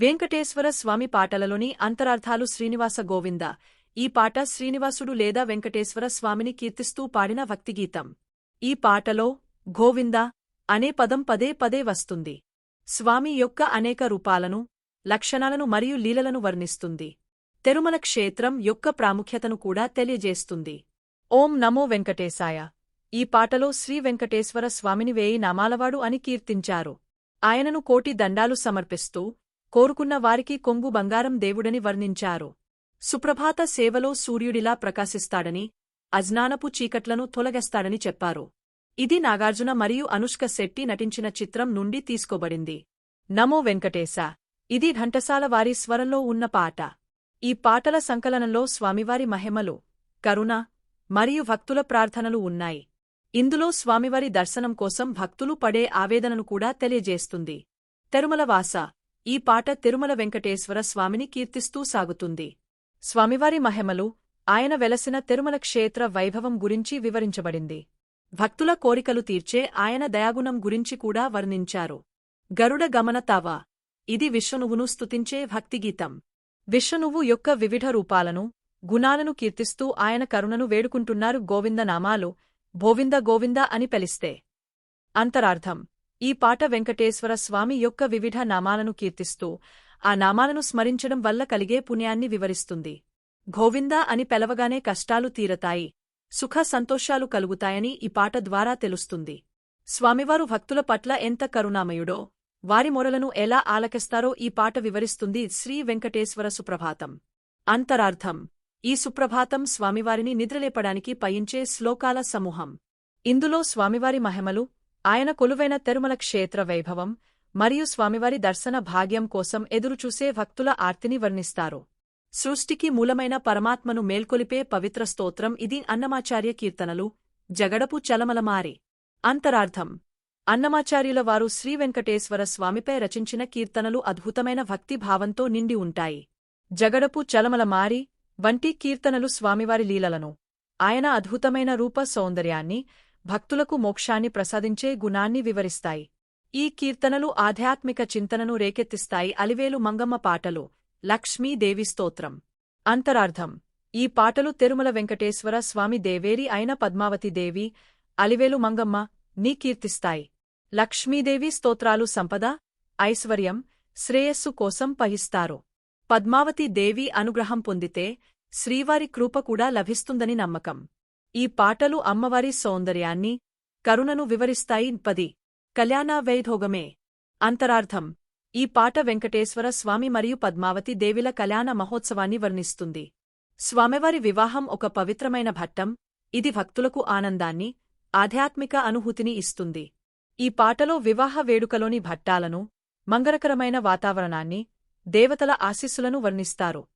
వెంకటేశ్వర స్వామి పాటలలోని అంతరార్థాలు శ్రీనివాస గోవింద. ఈ పాట శ్రీనివాసుడు లేదా వెంకటేశ్వర స్వామిని కీర్తిస్తూ పాడిన భక్తిగీతం. ఈ పాటలో గోవింద అనే పదం పదే పదే వస్తుంది. స్వామి యొక్క అనేక రూపాలను లక్షణాలను మరియు లీలలను వర్ణిస్తుంది. తిరుమల క్షేత్రం యొక్క ప్రాముఖ్యతను కూడా తెలియజేస్తుంది. ఓం నమో వెంకటేశాయ. ఈ పాటలో శ్రీ వెంకటేశ్వర స్వామిని వేయి నామాలవాడు అని కీర్తించారు. ఆయనను కోటి దండాలు సమర్పిస్తూ కోరుకున్న వారికి కొంగు బంగారం దేవుడని వర్ణించారు. సుప్రభాత సేవలో సూర్యుడిలా ప్రకాశిస్తాడని అజ్ఞానపు చీకట్లను తొలగస్తాడని చెప్పారు. ఇది నాగార్జున మరియు అనుష్క శెట్టి నటించిన చిత్రం నుండి తీసుకోబడింది. నమో వెంకటేశ! ఇది ఘంటసాల వారి స్వరంలో ఉన్న పాట. ఈ పాటల సంకలనంలో స్వామివారి మహిమలు కరుణ మరియు భక్తుల ప్రార్థనలు ఉన్నాయి. ఇందులో స్వామివారి దర్శనం కోసం భక్తులు పడే ఆవేదనను కూడా తెలియజేస్తుంది. తిరుమలవాస! ఈ పాట తిరుమల వెంకటేశ్వర స్వామిని కీర్తిస్తూ సాగుతుంది. స్వామివారి మహిమలు ఆయన వెలసిన తిరుమల క్షేత్ర వైభవం గురించి వివరించబడింది. భక్తుల కోరికలు తీర్చే ఆయన దయాగుణం గురించి కూడా వర్ణించారు. గరుడ గమన తవ. ఇది విష్ణువును స్తుతించే భక్తిగీతం. విష్ణువు యొక్క వివిధ రూపాలను గుణాలను కీర్తిస్తూ ఆయన కరుణను వేడుకుంటున్నారు గోవిందనామాలు భోవింద గోవింద అని పిలిస్తే. అంతరార్థం. ఈ పాట వెంకటేశ్వర స్వామి యొక్క వివిధ నామాలను కీర్తిస్తూ ఆ నామాలను స్మరించడం వల్ల కలిగే పుణ్యాన్ని వివరిస్తుంది. గోవింద అని పెలవగానే కష్టాలు తీరతాయి సుఖ సంతోషాలు కలుగుతాయని ఈ పాట ద్వారా తెలుస్తుంది. స్వామివారు భక్తుల పట్ల ఎంత కరుణామయుడో వారి మొరలను ఎలా ఆలకిస్తారో ఈ పాట వివరిస్తుంది శ్రీ వెంకటేశ్వర సుప్రభాతం. అంతరార్థం ఈ సుప్రభాతం స్వామివారిని నిద్రలేపడానికి పయించే శ్లోకాల సమూహం. ఇందులో స్వామివారి మహిమలు ఆయన కొలువైన తిరుమల క్షేత్ర వైభవం మరియు స్వామివారి దర్శన భాగ్యం కోసం ఎదురుచూసే భక్తుల ఆర్తిని వర్ణిస్తారు. సృష్టికి మూలమైన పరమాత్మను మేల్కొలిపే పవిత్ర స్తోత్రం ఇది అన్నమాచార్య కీర్తనలు జగడపు చలమలమారి. అంతరార్థం. అన్నమాచార్యుల వారు శ్రీవెంకటేశ్వర స్వామిపై రచించిన కీర్తనలు అద్భుతమైన భక్తి భావంతో నిండి ఉంటాయి. జగడపు చలమలమారి వంటి కీర్తనలు స్వామివారి లీలలను. ఆయన అద్భుతమైన రూప సౌందర్యాన్ని భక్తులకు మోక్షాన్ని ప్రసాదించే గుణాన్ని వివరిస్తాయి. ఈ కీర్తనలు ఆధ్యాత్మిక చింతనను రేకెత్తిస్తాయి. అలివేలు మంగమ్మ పాటలు. లక్ష్మీదేవి స్తోత్రం. అంతరార్థం. ఈ పాటలు తిరుమల వెంకటేశ్వర స్వామి దేవేరి అయిన పద్మావతిదేవి అలివేలు మంగమ్మ నీ కీర్తిస్తాయి. లక్ష్మీదేవి స్తోత్రాలు సంపద ఐశ్వర్యం శ్రేయస్సు కోసం పహిస్తారు. పద్మావతి దేవి అనుగ్రహం పొందితే శ్రీవారి కృప కూడా లభిస్తుందని నమ్మకం. ఈ పాటలు అమ్మవారి సౌందర్యాన్ని కరుణను వివరిస్తాయి. పది. కళ్యాణ వైధోగమే అంతరార్థం. ఈ పాట వెంకటేశ్వర స్వామి మరియు పద్మావతి దేవిల కళ్యాణ మహోత్సవాన్ని వర్ణిస్తుంది. స్వామివారి వివాహం ఒక పవిత్రమైన భట్టం. ఇది భక్తులకు ఆనందాన్ని ఆధ్యాత్మిక అనుభూతిని ఇస్తుంది. ఈ పాటలో వివాహ వేడుకలోని భట్టాలను మంగళకరమైన వాతావరణాన్ని దేవతల ఆశీస్సులను వర్ణిస్తారు.